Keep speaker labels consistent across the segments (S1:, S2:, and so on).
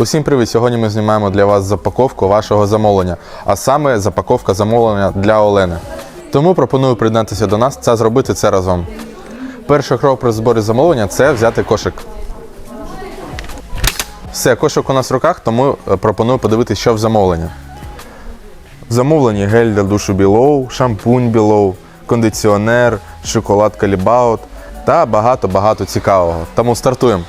S1: Усім привіт! Сьогодні ми знімаємо для вас запаковку вашого замовлення, а саме запаковка замовлення для Олени. Тому пропоную приєднатися до нас та зробити це разом. Перший крок при зборі замовлення це взяти кошик. Все, кошик у нас в руках, тому е, пропоную подивитися, що в замовленні. В гель для душу Білоу, шампунь Білоу, кондиціонер, шоколад Калібаут та багато-багато цікавого. Тому стартуємо.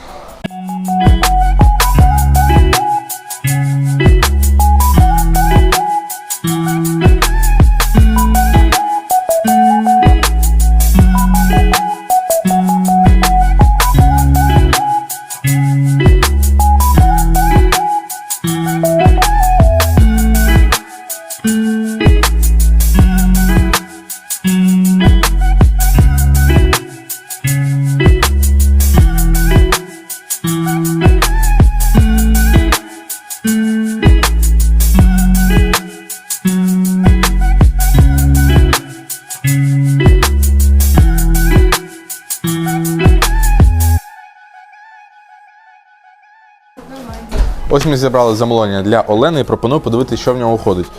S1: Ось ми зібрали замовлення для Олени і пропоную подивитися, що в нього входить. Е,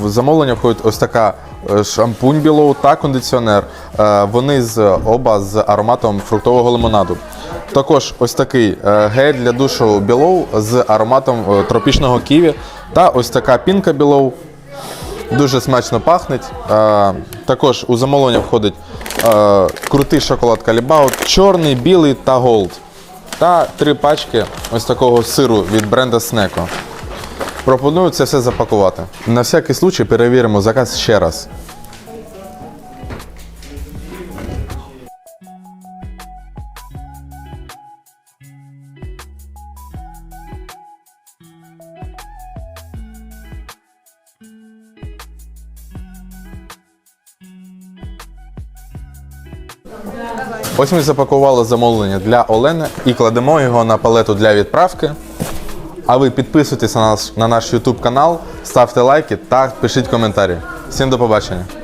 S1: В замовлення входить ось така е, шампунь білоу та кондиціонер. Е, Вони з оба з ароматом фруктового лимонаду. Також ось такий гель для душу білоу з ароматом тропічного ківі. Та ось така пінка білоу. Дуже смачно пахнеть. Е, також у замовлення входить крутий шоколад Калібау, чорний, білий та голд. Та три пачки ось такого сиру від бренда Снеко. Пропоную це все запакувати. На всякий случай перевіримо заказ ще раз. Ось ми запакували замовлення для Олени і кладемо його на палету для відправки. А ви підписуйтесь на наш, на наш YouTube канал, ставте лайки та пишіть коментарі. Всім до побачення!